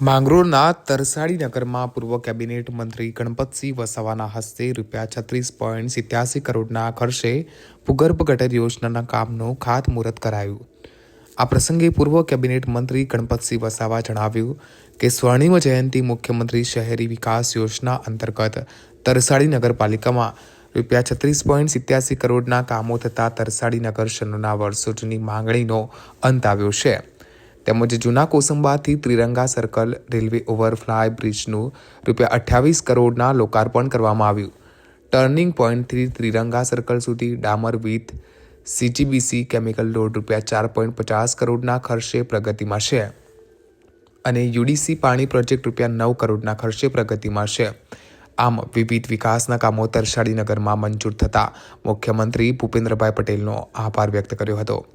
માંગરોળના તરસાડી નગરમાં પૂર્વ કેબિનેટ મંત્રી ગણપતસિંહ વસાવાના હસ્તે રૂપિયા છત્રીસ પોઈન્ટ સિત્યાસી કરોડના ખર્ચે ભૂગર્ભ ગટર યોજનાના કામનું ખાતમુહૂર્ત કરાયું. આ પ્રસંગે પૂર્વ કેબિનેટ મંત્રી ગણપતસિંહ વસાવા જણાવ્યું કે સ્વર્ણિમ જયંતિ મુખ્યમંત્રી શહેરી વિકાસ યોજના અંતર્ગત તરસાડી નગરપાલિકામાં રૂપિયા છત્રીસ પોઈન્ટ સિત્યાસી કરોડના કામો થતાં તરસાડી નગરજનોના વર્ષો જૂની માંગણીનો અંત આવ્યો છે. તેમજ જૂના કોસંબાથી ત્રિરંગા સર્કલ રેલવે ઓવરફ્લાય બ્રિજનું રૂપિયા અઠ્યાવીસ કરોડના લોકાર્પણ કરવામાં આવ્યું. ટર્નિંગ પોઈન્ટથી ત્રિરંગા સર્કલ સુધી ડામર વિથ સીજીબીસી કેમિકલ રોડ રૂપિયા ચાર પોઈન્ટ પચાસ કરોડના ખર્ચે પ્રગતિમાં છે. અને યુડીસી પાણી પ્રોજેક્ટ રૂપિયા નવ કરોડના ખર્ચે પ્રગતિમાં છે. આમ વિવિધ વિકાસના કામો તરસાડી નગરમાં મંજૂર થતા મુખ્યમંત્રી ભૂપેન્દ્રભાઈ પટેલનો આભાર વ્યક્ત કર્યો હતો.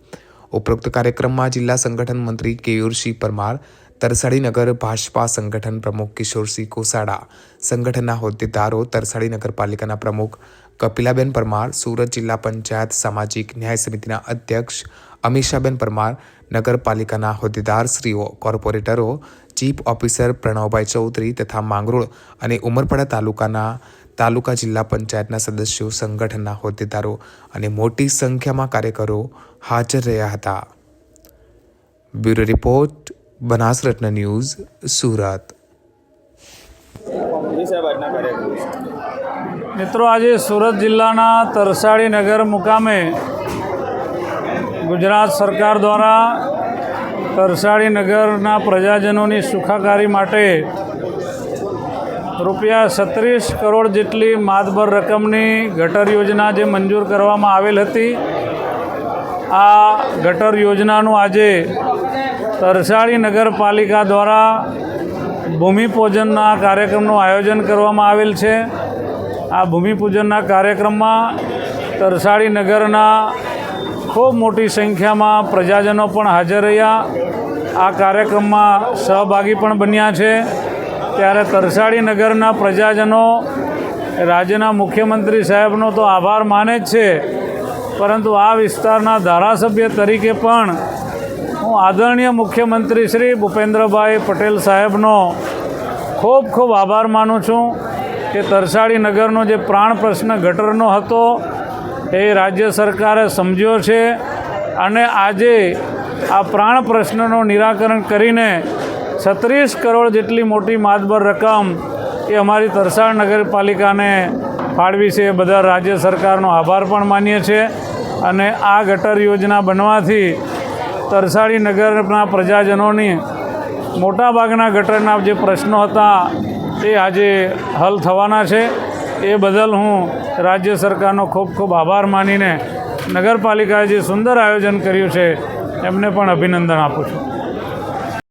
ઉપરોક્ત કાર્યક્રમમાં જિલ્લા સંગઠન મંત્રી કેયુરસિંહ પરમાર તરસાડી નગર ભાજપા સંગઠન પ્રમુખ કિશોરસિંહ કોસાડા, સંગઠનના હોદ્દેદારો, તરસાડી નગરપાલિકાના પ્રમુખ કપિલાબેન પરમાર, સુરત જિલ્લા પંચાયત સામાજિક ન્યાય સમિતિના અધ્યક્ષ અમીષાબેન પરમાર, નગરપાલિકાના હોદ્દેદારશ્રીઓ કોર્પોરેટરો, ચીફ ઓફિસર પ્રણવભાઈ ચૌધરી તથા માંગરોળ અને ઉમરપાડા તાલુકાના તાલુકા જિલ્લા પંચાયતના સદસ્યો સંગઠનના હોદ્દેદારો અને મોટી સંખ્યામાં કાર્યકરો હાજર રહ્યા હતા બ્યુરો રિપોર્ટ બનાસ રત્ન ન્યૂઝ સુરત. મિત્રો આજે સુરત જિલ્લાના તરસાડી નગર મુકામે ગુજરાત સરકાર દ્વારા તરસાડી નગરના પ્રજાજનોની સુખાકારી માટે રૂપિયા છત્રીસ કરોડ જેટલી માતબર રકમની ગટર યોજના જે મંજૂર કરવામાં આવેલ હતી, આ ગટર યોજનાનું આજે તરસાળી નગરપાલિકા દ્વારા ભૂમિપૂજનના કાર્યક્રમનું આયોજન કરવામાં આવેલ છે. આ ભૂમિપૂજનના કાર્યક્રમમાં તરસાળી નગરના ખૂબ મોટી સંખ્યામાં પ્રજાજનો પણ હાજર રહ્યા. આ કાર્યક્રમમાં સહભાગી પણ બન્યા છે. ત્યારે તરસાડી નગરના પ્રજાજનો, રાજ્યના મુખ્યમંત્રી સાહેબનો તો આભાર માને જ છે. પરંતુ આ વિસ્તારના ધારાસભ્ય તરીકે પણ હું આદરણીય મુખ્યમંત્રી શ્રી ભૂપેન્દ્રભાઈ પટેલ સાહેબનો ખૂબ ખૂબ આભાર માનું છું કે તરસાડી નગરનો જે પ્રાણ પ્રશ્ન ગટરનો હતો એ રાજ્ય સરકારે સમજ્યો છે અને આજે આ પ્રાણ પ્રશ્નનું નિરાકરણ કરીને છત્રીસ કરોડ જેટલી મોટી માતબર રકમ એ અમારી તરસાણ નગરપાલિકાને ફાળવી છે. એ બધા રાજ્ય સરકારનો આભાર પણ માનીએ છીએ અને આ ગટર યોજના બનવાથી તરસાડી નગરના પ્રજાજનોની મોટાભાગના ગટરના જે પ્રશ્નો હતા એ આજે હલ થવાના છે. એ બદલ હું રાજ્ય સરકારનો ખૂબ ખૂબ આભાર માનીને નગરપાલિકાએ જે સુંદર આયોજન કર્યું છે એમને પણ અભિનંદન આપું છું.